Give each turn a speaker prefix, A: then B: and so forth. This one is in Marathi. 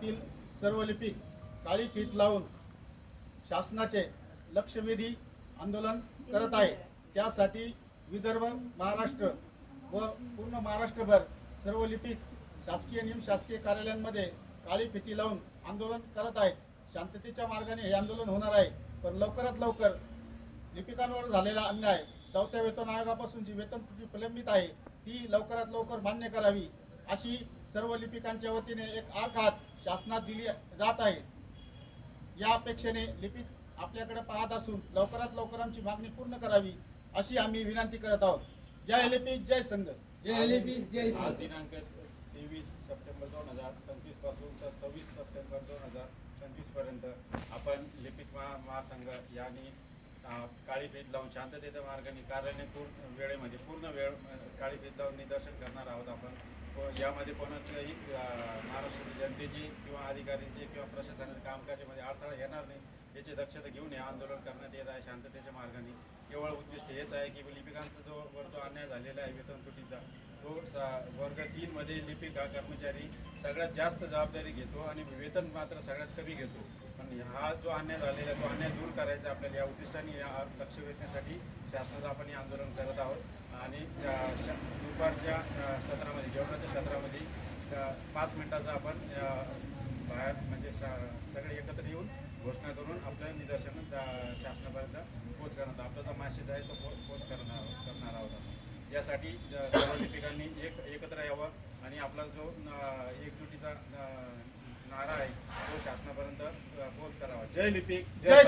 A: तील सर्व लिपिक काळी फीत लावून शासनाचे लक्षवेधी आंदोलन करत आहे. त्यासाठी विदर्भ महाराष्ट्र व पूर्ण महाराष्ट्रभर सर्व लिपिक शासकीय निमशासकीय कार्यालयांमध्ये काळी फिती लावून आंदोलन करत आहेत. शांततेच्या मार्गाने हे आंदोलन होणार आहे. पण लवकरात लवकर लिपिकांवर झालेला अन्याय चौथ्या वेतन आयोगापासून जी वेतन जी प्रलंबित आहे ती लवकरात लवकर मान्य करावी अशी सर्व लिपिकांच्या वतीने एक आघात शासनात दिली जात आहे. या अपेक्षेने लिपिक आपल्याकडे पाहत असून लवकरात लवकर आमची मागणी पूर्ण करावी अशी आम्ही विनंती करत आहोत. जय लिपिक जय संघ.
B: जय लिपिक जय.
C: दिनांक तेवीस सप्टेंबर दोन हजार पंचवीसपासून तर सव्वीस सप्टेंबर दोन हजार पंचवीसपर्यंत आपण लिपिक महा महासंघ यांनी काळी फीत लावून शांततेच्या मार्गाने कार्यालय पूर्ण वेळेमध्ये पूर्ण वेळ काळी फीत लावून निदर्शन करणार आहोत आपण. व यामध्ये कोणाच्याही अं, किंवा अधिकाऱ्यांची किंवा प्रशासनाच्या कामकाजामध्ये अडथळा येणार नाही याची दक्षता घेऊन हे आंदोलन करण्यात येत आहे शांततेच्या मार्गाने. केवळ उद्दिष्ट हेच आहे की लिपिकांचा जो वर जो अन्याय झालेला आहे वेतन तुटीचा तो सा- वर्ग तीनमध्ये लिपिक हा कर्मचारी सगळ्यात जास्त जबाबदारी घेतो आणि वेतन मात्र सगळ्यात कमी घेतो. पण हा जो अन्याय झालेला आहे तो अन्याय दूर करायचा आपल्याला या उद्दिष्टाने या लक्ष वेधण्यासाठी शासनाचं आपण हे आंदोलन कर पाच मिनिटाचा आपण बाहेर म्हणजे स- सगळे एकत्र येऊन घोषणा करून आपलं निदर्शन शासनापर्यंत पोच करणार आपला जो मॅसेज आहे तो पो पोच करणार आहोत करणार आहोत. यासाठी सर्व लिपिकांनी एक एकत्र यावं आणि आपला जो एकजुटीचा नारा आहे तो शासनापर्यंत पोच करावा जय लिपिक
A: जय.